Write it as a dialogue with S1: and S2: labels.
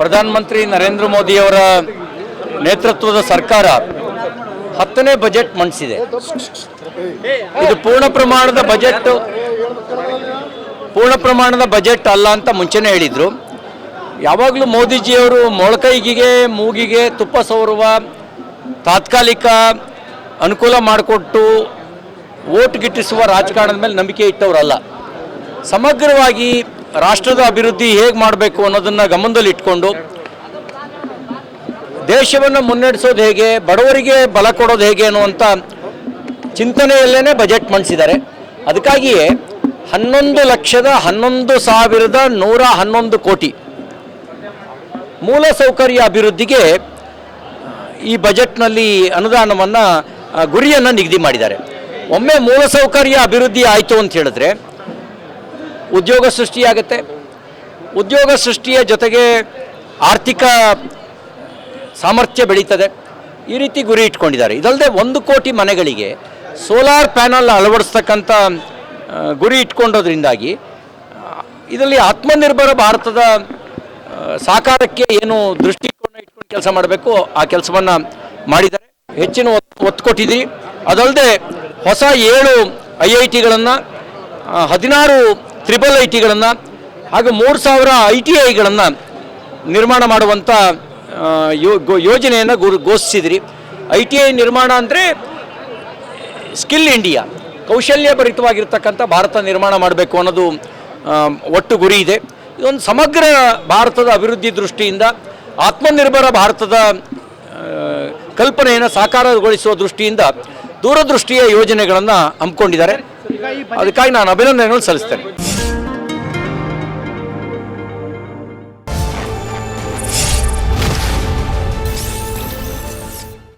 S1: ಪ್ರಧಾನಮಂತ್ರಿ ನರೇಂದ್ರ ಮೋದಿಯವರ ನೇತೃತ್ವದ ಸರ್ಕಾರ ಹತ್ತನೇ ಬಜೆಟ್ ಮಂಡಿಸಿದೆ. ಇದು ಪೂರ್ಣ ಪ್ರಮಾಣದ ಬಜೆಟ್, ಪೂರ್ಣ ಪ್ರಮಾಣದ ಬಜೆಟ್ ಅಲ್ಲ ಅಂತ ಮುಂಚೆನೇ ಹೇಳಿದರು. ಯಾವಾಗಲೂ ಮೋದಿಜಿಯವರು ಮೊಳಕೈಗಿಗೆ ಮೂಗಿಗೆ ತುಪ್ಪ ಸವರುವ, ತಾತ್ಕಾಲಿಕ ಅನುಕೂಲ ಮಾಡಿಕೊಟ್ಟು ಓಟ್ ಗಿಟ್ಟಿಸುವ ರಾಜಕಾರಣದ ಮೇಲೆ ನಂಬಿಕೆ ಇಟ್ಟವರಲ್ಲ. ಸಮಗ್ರವಾಗಿ ರಾಷ್ಟ್ರದ ಅಭಿವೃದ್ಧಿ ಹೇಗೆ ಮಾಡಬೇಕು ಅನ್ನೋದನ್ನು ಗಮನದಲ್ಲಿ ಇಟ್ಕೊಂಡು ದೇಶವನ್ನು ಮುನ್ನಡೆಸೋದು ಹೇಗೆ, ಬಡವರಿಗೆ ಬಲ ಕೊಡೋದು ಹೇಗೆ ಅನ್ನುವಂಥ ಚಿಂತನೆಯಲ್ಲೇ ಬಜೆಟ್ ಮಂಡಿಸಿದ್ದಾರೆ. ಅದಕ್ಕಾಗಿಯೇ ಹನ್ನೊಂದು ಲಕ್ಷದ ಹನ್ನೊಂದು ಸಾವಿರದ ನೂರ ಹನ್ನೊಂದು ಕೋಟಿ ಮೂಲಸೌಕರ್ಯ ಅಭಿವೃದ್ಧಿಗೆ ಈ ಬಜೆಟ್ನಲ್ಲಿ ಅನುದಾನವನ್ನು ಗುರಿಯನ್ನು ನಿಗದಿ ಮಾಡಿದ್ದಾರೆ. ಒಮ್ಮೆ ಮೂಲಸೌಕರ್ಯ ಅಭಿವೃದ್ಧಿ ಆಯಿತು ಅಂತ ಹೇಳಿದ್ರೆ ಉದ್ಯೋಗ ಸೃಷ್ಟಿಯಾಗುತ್ತೆ. ಉದ್ಯೋಗ ಸೃಷ್ಟಿಯ ಜೊತೆಗೆ ಆರ್ಥಿಕ ಸಾಮರ್ಥ್ಯ ಬೆಳೀತದೆ. ಈ ರೀತಿ ಗುರಿ ಇಟ್ಕೊಂಡಿದ್ದಾರೆ. ಇದಲ್ಲದೆ ಒಂದು ಕೋಟಿ ಮನೆಗಳಿಗೆ ಸೋಲಾರ್ ಪ್ಯಾನಲ್ ಅಳವಡಿಸ್ತಕ್ಕಂಥ ಗುರಿ ಇಟ್ಕೊಂಡೋದ್ರಿಂದಾಗಿ ಇದರಲ್ಲಿ ಆತ್ಮನಿರ್ಭರ ಭಾರತದ ಸಾಕಾರಕ್ಕೆ ಏನು ದೃಷ್ಟಿಕೋನ ಇಟ್ಕೊಂಡು ಕೆಲಸ ಮಾಡಬೇಕು, ಆ ಕೆಲಸವನ್ನು ಮಾಡಿದ್ದಾರೆ. ಹೆಚ್ಚಿನ ಒತ್ತು ಒತ್ತು ಕೊಟ್ಟಿದ್ದೀರಿ. ಅದಲ್ಲದೆ ಹೊಸ ಏಳು ಐ ಐ ಟಿಗಳನ್ನು ಹದಿನಾರು ತ್ರಿಬಲ್ ಐ ಟಿಗಳನ್ನು ಹಾಗೂ ಮೂರು ಸಾವಿರ ಐ ಟಿ ಐಗಳನ್ನು ನಿರ್ಮಾಣ ಮಾಡುವಂಥ ಯೋ- ಯೋಜನೆಯನ್ನು ಗುರು ಘೋಷಿಸಿದ್ರಿ. ಐ ಟಿ ಐ ನಿರ್ಮಾಣ ಅಂದರೆ ಸ್ಕಿಲ್ ಇಂಡಿಯಾ ಕೌಶಲ್ಯ ಭರಿತವಾಗಿರ್ತಕ್ಕಂಥ ಭಾರತ ನಿರ್ಮಾಣ ಮಾಡಬೇಕು ಅನ್ನೋದು ಒಟ್ಟು ಗುರಿ ಇದೆ. ಇದೊಂದು ಸಮಗ್ರ ಭಾರತದ ಅಭಿವೃದ್ಧಿ ದೃಷ್ಟಿಯಿಂದ ಆತ್ಮನಿರ್ಭರ ಭಾರತದ ಕಲ್ಪನೆಯನ್ನು ಸಾಕಾರಗೊಳಿಸುವ ದೃಷ್ಟಿಯಿಂದ ದೂರದೃಷ್ಟಿಯ ಯೋಜನೆಗಳನ್ನು ಹಮ್ಮಿಕೊಂಡಿದ್ದಾರೆ. ಅದಕ್ಕಾಗಿ ನಾನು ಅಭಿನಂದನೆಗಳು ಸಲ್ಲಿಸ್ತೇನೆ.